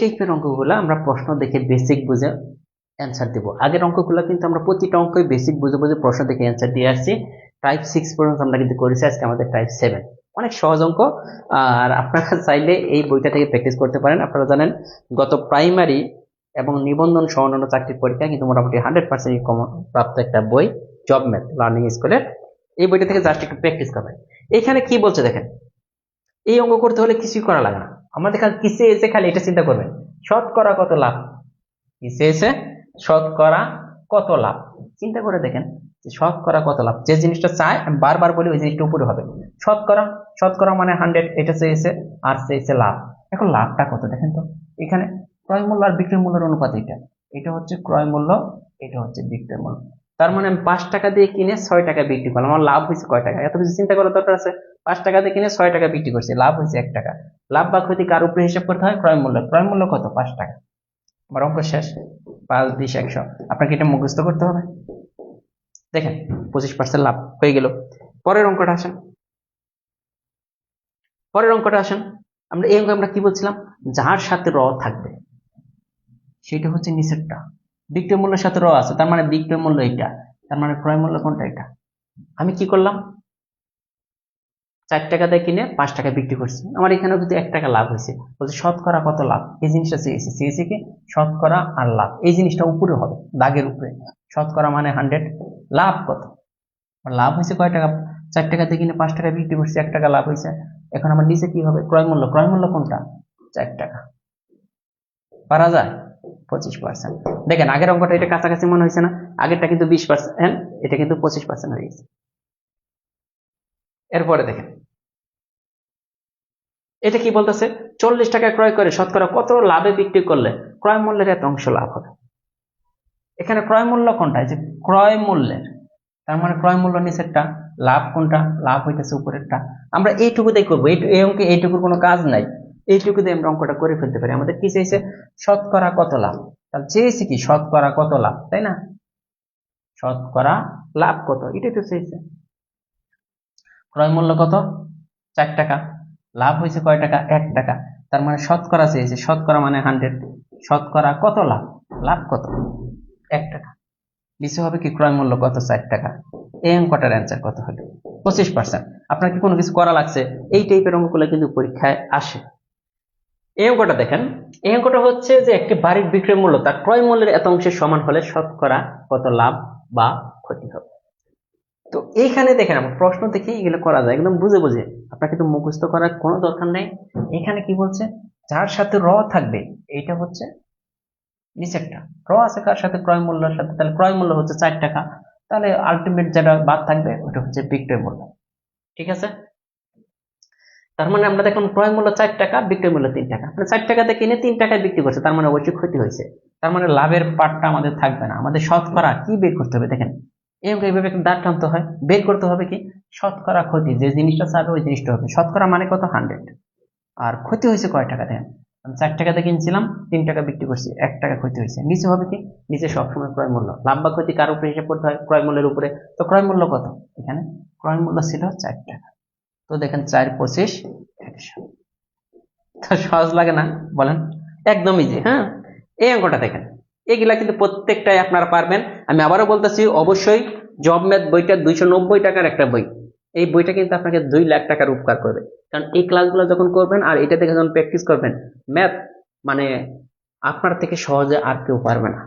টাইপের অঙ্কগুলো আমরা প্রশ্ন দেখে বেসিক বুঝে অ্যান্সার দেব। আগের অঙ্কগুলো কিন্তু আমরা প্রতিটা অঙ্কই বেসিক বুঝে বুঝে প্রশ্ন দেখে অ্যান্সার দিয়ে আসছি। টাইপ সিক্স পর্যন্ত আমরা কিন্তু করেছি, আজকে আমাদের টাইপ সেভেন অনেক সহজ অঙ্ক আর আপনারা চাইলে এই বইটা থেকে প্র্যাকটিস করতে পারেন। আপনারা জানেন, গত প্রাইমারি এবং নিবন্ধন সহ অন্যান্য চাকরির পরীক্ষা কিন্তু মোটামুটি হান্ড্রেড পার্সেন্ট প্রাপ্ত একটা বই জব ম্যাথ লার্নিং স্কুলের এই বইটা থেকে জাস্ট একটু প্র্যাকটিস করবেন এখানে কি বলছে দেখেন? এই অঙ্ক করতে হলে কিছুই করা লাগে না। আমাদের খালি কিসে এসে খালি এটা চিন্তা করবেন শতকরা কত লাভ? কিসে এসে শতকরা কত লাভ? চিন্তা করে দেখেন যে শতকরা কত লাভ? যে জিনিসটা চায়, আমি বারবার বলি ওই জিনিসটা উপরে হবে। শতকরা শতকরা মানে হান্ড্রেড এটা চেয়েছে আর চেয়েছে লাভ। এখন লাভটা কত? দেখেন তো, এখানে ক্রয় মূল্য আর বিক্রয় মূল্যের অনুপাত এটা এটা হচ্ছে ক্রয় মূল্য, এটা হচ্ছে বিক্রয় মূল্য। তার মানে আমি পাঁচ টাকা দিয়ে কিনে ছয় টাকা বিক্রি করলাম। আমার লাভ হয়েছে কয় টাকা? এত কিছু চিন্তা করার দরকার আছে? পাঁচ টাকা দিয়ে কিনে ছয় টাকা বিক্রি করছি, লাভ হয়েছে এক টাকা। লাভ বা ক্ষতি কার উপরে হিসাব করতে হয়? ক্রয় মূল্য। ক্রয় মূল্য কত? পাঁচ টাকা। আমার অঙ্ক শেষ। পাঁচ, বিশ, একশো। আপনাকে এটা মুখস্থ করতে হবে। দেখেন, পঁচিশ পার্সেন্ট লাভ হয়ে গেল। পরের অঙ্কটা আসেন। পরের অঙ্কটা আসেন। আমরা এই অঙ্ক আমরা কি বলছিলাম? যার সাথে র থাকবে, সেটা হচ্ছে নিচেরটা। বিক্রয় মূল্যের সাথে র আছে, তার মানে বিক্রয় মূল্য এটা। তার মানে ক্রয় মূল্য কোনটা এটা? আমি কি করলাম? চার টাকা দিয়ে কিনে পাঁচ টাকা বিক্রি করছি। আমার এখানেও কিন্তু এক টাকা লাভ হয়েছে। বলছে শতকরা কত লাভ? এই জিনিসটা চেয়েছি চেয়েছি কি? শতকরা আর লাভ। এই জিনিসটা উপরে হবে, দাগের উপরে। শতকরা মানে হান্ড্রেড লাভ কত? লাভ হয়েছে কয় টাকা? চার টাকা দিয়ে কিনে পাঁচ টাকা বিক্রি করছি, এক টাকা লাভ হয়েছে। এখন আমার নিচে কি হবে? ক্রয় মূল্য। ক্রয় মূল্য কোনটা? চার টাকা। পারা যায়? পঁচিশ পার্সেন্ট দেখেন, আগের অঙ্কটা এটা কাছাকাছি মনে হয়েছে না? আগেরটা কিন্তু বিশ পার্সেন্ট এটা কিন্তু পঁচিশ পার্সেন্ট হয়ে গেছে। এরপরে দেখেন। এটা কি বলতেছে? চল্লিশ টাকা ক্রয় করে শতকরা কত লাভে বিক্রি করলে ক্রয় মূল্যের এত অংশ লাভ হবে? এখানে ক্রয় মূল্য কোনটা? যে ক্রয় মূল্যের। তার মানে ক্রয় মূল্য নিচেরটা, লাভ কোনটা? লাভ হইতেছে উপরেরটা। আমরা এইটুকু দিয়ে করব। এই অঙ্কে এইটুকুর কোনো কাজ নাই। এইটুকু দিয়ে আমরা অঙ্কটা করে ফেলতে পারি। আমাদের কি চাইছে? শতকরা কত লাভ? তাহলে চেয়েছি কি? শতকরা কত লাভ? তাই না? শতকরা লাভ কত? এটাই তো চেয়েছে ক্রয় মূল্য কত? চার টাকা। লাভ হয়েছে কয় টাকা? এক টাকা। তার মানে শতকরা চেয়েছে। শতকরা মানে হান্ড্রেড শতকরা কত লাভ? লাভ কত? এক টাকা। নিচে হবে কি ক্রয় মূল্য কত? চার টাকা। এই অঙ্কটার অ্যান্সার কত হলো পঁচিশ পার্সেন্ট আপনার কি কোনো কিছু করা লাগছে? এই টাইপের অঙ্কগুলো কিন্তু পরীক্ষায় আসে। এই অঙ্কটা দেখেন। এই অঙ্কটা হচ্ছে যে একটি বাড়ির বিক্রয় মূল্য, তার ক্রয় মূল্যের এত অংশের সমান হলে শতকরা কত লাভ বা ক্ষতি হবে। তো এইখানে দেখেন আমার প্রশ্ন দেখে এগুলো করা যায়, একদম বুঝে বুঝে। আপনাকে তো মুখস্থ করার কোনো দরকার নেই। এখানে কি বলছে? যার সাথে র থাকবে, এইটা হচ্ছে নিচেরটা র আছে কার সাথে? ক্রয় মূল্যের সাথে। তাহলে ক্রয় মূল্য হচ্ছে চার টাকা। তাহলে আলটিমেট যেটা বাদ থাকবে, ওটা হচ্ছে বিক্রয় মূল্য। ঠিক আছে? তার মানে আমরা দেখুন, ক্রয় মূল্য চার টাকা, বিক্রয় মূল্য তিন টাকা। মানে চার টাকাতে কিনে তিন টাকায় বিক্রি করছে তার মানে অবশ্যই ক্ষতি হয়েছে। তার মানে লাভের পার্টটা আমাদের থাকবে না। আমাদের শতকরা কি বের করতে হবে? দেখেন এরকম এইভাবে একটা দাঁড় টানতে হয়। বের করতে হবে কি? শতকরা ক্ষতি। যে জিনিসটা চাবে ওই জিনিসটা হবে। শতকরা মানে কত? হান্ড্রেড আর ক্ষতি হয়েছে কয় টাকা দেখেন? আমি চার টাকাতে কিনছিলাম, তিন টাকা বিক্রি করছি, এক টাকা ক্ষতি হয়েছে। নিচে হবে কি? নিচে সবসময় ক্রয় মূল্য। লাভ বা ক্ষতি কার উপরে হিসাব করতে হয়? ক্রয় মূল্যের উপরে। তো ক্রয় মূল্য কত? এখানে ক্রয় মূল্য ছিল চার টাকা। তো দেখেন চার, পঁচিশ, একশো। তো সহজ লাগে না? বলেন? একদমই যে হ্যাঁ? এই অঙ্কটা দেখেন। এগুলা কিন্তু প্রত্যেকটাই আপনারা পারবেন। আমি আবারও বলতেছি, অবশ্যই জব ম্যাথ বইটা দুইশো নব্বই টাকার একটা বই। এই বইটা কিন্তু আপনাকে দুই লাখ টাকার উপকার করবে। কারণ এই ক্লাসগুলো যখন করবেন আর এটা দেখে যখন প্র্যাকটিস করবেন ম্যাথ মানে আপনার থেকে সহজে আর কেউ পারবে না।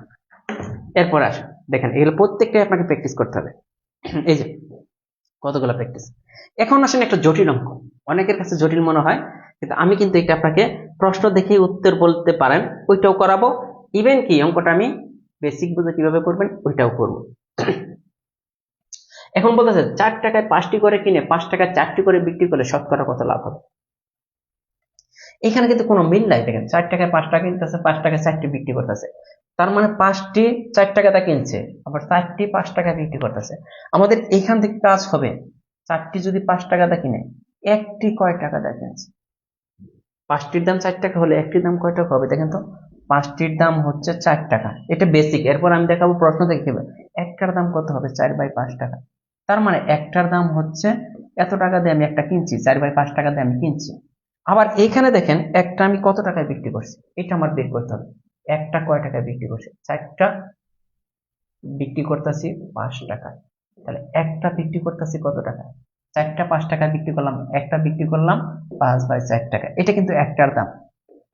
এরপর আসেন দেখেন, এগুলো প্রত্যেকটাই আপনাকে প্র্যাকটিস করতে হবে। এই যে, কতগুলো প্র্যাকটিস এখন আসেন একটা জটিল অঙ্ক। অনেকের কাছে জটিল মনে হয়, কিন্তু আমি কিন্তু এটা আপনাকে প্রশ্ন দেখে উত্তর বলতে পারেন, ওইটাও করাবো। ইভেন কি অঙ্কটা আমি বেসিক বুঝে কীভাবে করবেন, ওইটাও করব। এখন বলতেছে, চার টাকায় পাঁচটি করে কিনে, পাঁচ টাকায় চারটি করে বিক্রি করলে শতকরা কত লাভ হবে? এখানে কিন্তু কোনো মিল নাই, দেখেন, চার টাকায় পাঁচ টাকা কিনতেছে, পাঁচ টাকায় চারটি বিক্রি করতেছে। তার মানে পাঁচটি, চার টাকাটা কিনছে, আবার চারটি পাঁচ টাকা বিক্রি করতেছে। আমাদের এখান থেকে কাজ হবে, চারটি যদি পাঁচ টাকা টাকাটা কিনে, একটি কয় টাকা দেয় কিনছে? পাঁচটির দাম চার টাকা হলে একটির দাম কয় টাকা হবে, দেখেন তো? পাঁচটির দাম হচ্ছে চার টাকা। এটা বেসিক এরপর আমি দেখাবো প্রশ্ন দেখে একটার দাম কত হবে? চার বাই পাঁচ টাকা। তার মানে একটার দাম হচ্ছে এত টাকা দিয়ে আমি একটা কিনছি, চার বাই পাঁচ টাকা দিয়ে আমি কিনছি। আবার এইখানে দেখেন, একটা আমি কত টাকায় বিক্রি করছি? এটা আমার বের করতে হবে। একটা কয় টাকায় বিক্রি করছি? চারটা বিক্রি করতেছি পাঁচ টাকায় তাহলে একটা বিক্রি করতেছি কত টাকা? চারটা পাঁচ টাকা বিক্রি করলাম, একটা বিক্রি করলাম পাঁচ বাই চার টাকা। এটা কিন্তু একটার দাম।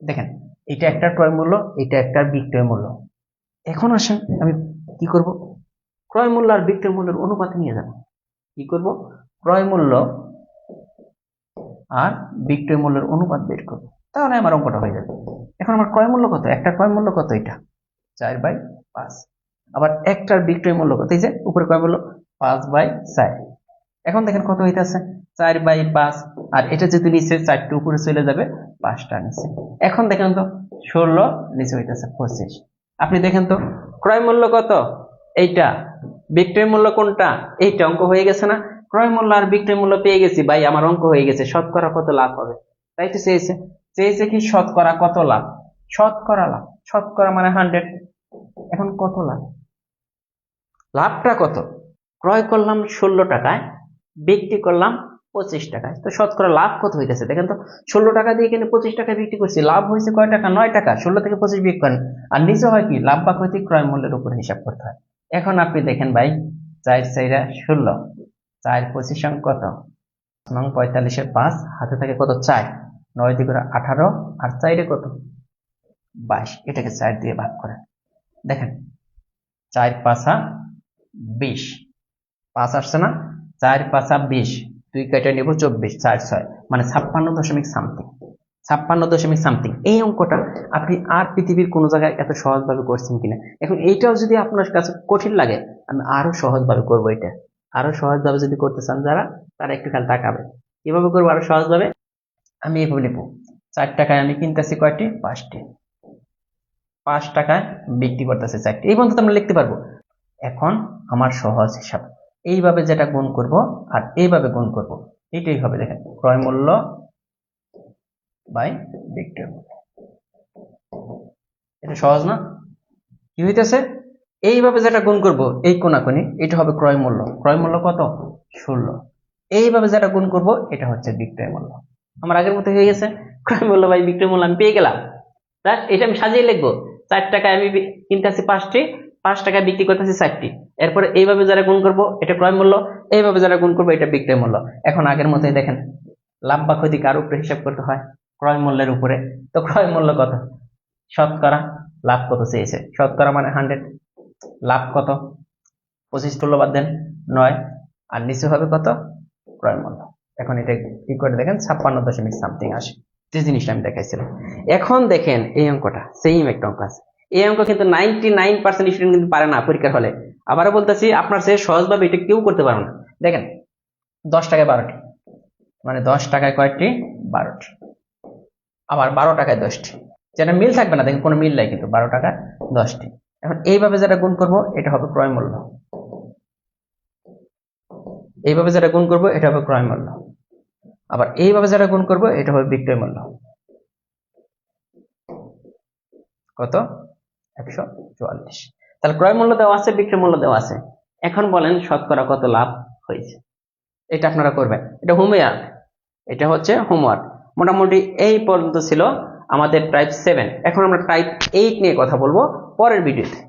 দেখেন এটা একটা ক্রয় মূল্য, এটা একটা বিক্রয় মূল্য। এখন আসেন, আমি কি করব? ক্রয় মূল্য আর বিক্রয় মূল্যের অনুপাতে নিয়ে যাব। কি করব? ক্রয় মূল্য আর বিক্রয় মূল্যের অনুপাত বের করব। তাহলে আমার অঙ্কটা হয়ে যাবে। এখন আমার ক্রয় মূল্য কত? একটা ক্রয় মূল্য কত এটা? চার বাই পাঁচ। আবার একটার বিক্রয় মূল্য কত? এই যে, উপরে ক্রয় মূল্য পাঁচ বাই চার। এখন দেখেন কত হইতেছে? চার বাই পাঁচ। আর এটা যেহেতু নিচে চারটে উপরে চলে যাবে, পাঁচটা নিচে। এখন দেখেন তো, ষোলো নিচে হইতেছে পঁচিশ। আপনি দেখেন তো, ক্রয় মূল্য কত? এইটা। বিক্রয় মূল্য কোনটা? এইটা অঙ্ক হয়ে গেছে না? ক্রয় মূল্য আর বিক্রয় মূল্য পেয়ে গেছি, ভাই, আমার অঙ্ক হয়ে গেছে, শতকরা কত লাভ হবে? তাই তো চেয়েছে। চেয়েছে কি শতকরা কত লাভ? শতকরা লাভ। শতকরা মানে হান্ড্রেড এখন কত লাভ? লাভটা কত? ক্রয় করলাম ষোলো টাকায়, বিক্রি করলাম পঁচিশ টাকায় তো শতকরা লাভ কত হইতেছে? দেখেন তো, ষোলো টাকা দিয়ে কিনে পঁচিশ টাকা বিক্রি করছি, লাভ হয়েছে কয় টাকা? নয় টাকা। ষোলো থেকে পঁচিশ বিক্রি করেন। আর নিচে হয় কি? লাভ বা ক্ষতি ক্রয় মূল্যের উপর হিসাব করতে হয়। এখন আপনি দেখেন ভাই, চার চাইরা ষোলো, চার পঁচিশ অঙ্ক কত? নং পঁয়তাল্লিশের পাঁচ, হাতে থাকে কত? চার। নয় দিয়ে করে আঠারো, আর চাইরে কত? বাইশ। এটাকে চার দিয়ে ভাগ করেন। দেখেন, চার পাঁচা বিশ। পাঁচ আসছে না? চার পাঁচা বিশ। দুই কেটে নিব চব্বিশ, চার, ছয় মানে ছাপ্পান্ন দশমিক সামথিং ছাপ্পান্ন দশমিক সামথিং এই অঙ্কটা আপনি আর পৃথিবীর কোনো জায়গায় এত সহজভাবে করছেন কিনা? এখন এইটাও যদি আপনার কাছে কঠিন লাগে, আমি আরও সহজভাবে করব এটা। আরও সহজভাবে যদি করতে চান যারা, তারা একটু খালি তাকাবে। কীভাবে করব আরও সহজভাবে? আমি এইভাবে নেব। চার টাকায় আমি কিনতেছি কয়টি? পাঁচটি। পাঁচ টাকায় বিক্রি করতেছে চারটি। এই পর্যন্ত আমরা লিখতে পারব। এখন আমার সহজ হিসাব। এইভাবে যেটা গুণ করব আর এইভাবে গুণ করব। এটাই হবে দেখেন, ক্রয় মূল্য বাই বিক্রয় মূল্য এটা সহজ না? কি হইতেছে? এইভাবে যেটা গুণ করব এই কোনাকুনি, এটা হবে ক্রয় মূল্য। ক্রয় মূল্য কত? ষোলো। এইভাবে যেটা গুণ করব, এটা হচ্ছে বিক্রয় মূল্য আমার আগের মতো হয়ে গেছে। ক্রয় মূল্য বাই বিক্রয় মূল্য আমি পেয়ে গেলাম। তা এটা আমি সাজিয়ে লিখব। চার টাকায় আমি কিনতেছি পাঁচটি, পাঁচ টাকায় বিক্রি করতেছি চারটি। এরপরে এইভাবে যারা গুণ করব, এটা ক্রয় মূল্য, এইভাবে যারা গুণ করব, এটা বিক্রয় মূল্য। এখন আগের মতোই দেখেন লাভ বা ক্ষতি কার উপরে হিসাব করতে হয় ক্রয় মূল্যের উপরে। তো ক্রয় মূল্য কত? শতকরা লাভ কত চেয়েছে? শতকরা মানে হান্ড্রেড। লাভ কত? পঁচিশ ষোলো বাদ দেন, নয়। আর নিচে হবে কত? ক্রয় মূল্য। এখন এটা কি করে দেখেন? ছাপ্পান্ন দশমিক সামথিং আসে। যে জিনিসটা আমি দেখাইছিলাম। এখন দেখেন এই অঙ্কটা সেম একটা অঙ্ক আছে। এই অঙ্ক কিন্তু নাইনটি নাইন পার্সেন্ট স্টুডেন্ট কিন্তু পারে না পরীক্ষার হলে। আবারও বলতেছি, আপনার সে সহজভাবে এটা কেউ করতে পারবে না। দেখেন, দশ টাকায় বারোটি। মানে দশ টাকায় কয়েকটি, বারোটি। আবার বারো টাকায় দশটি। যেটা মিল থাকবে না, দেখেন কোনো মিল নাই কিন্তু, বারো টাকা, দশটি। এখন এইভাবে যেটা গুণ করব, এটা হবে ক্রয় মূল্য। এইভাবে যেটা গুণ করব, এটা হবে ক্রয় মূল্য। আবার এইভাবে যেটা গুণ করব, এটা হবে বিক্রয় মূল্য। কত? একশো চুয়াল্লিশ। তাহলে ক্রয় মূল্য দেওয়া আছে, বিক্রয় মূল্য দেওয়া আছে। এখন বলেন শতকরা কত লাভ হয়েছে। এটা আপনারা করবেন। এটা হোমওয়ার্ক এটা হচ্ছে হোমওয়ার্ক। মোটামুটি এই পর্যন্ত ছিল আমাদের টাইপ সেভেন এখন আমরা টাইপ এইট নিয়ে কথা বলব পরের ভিডিওতে।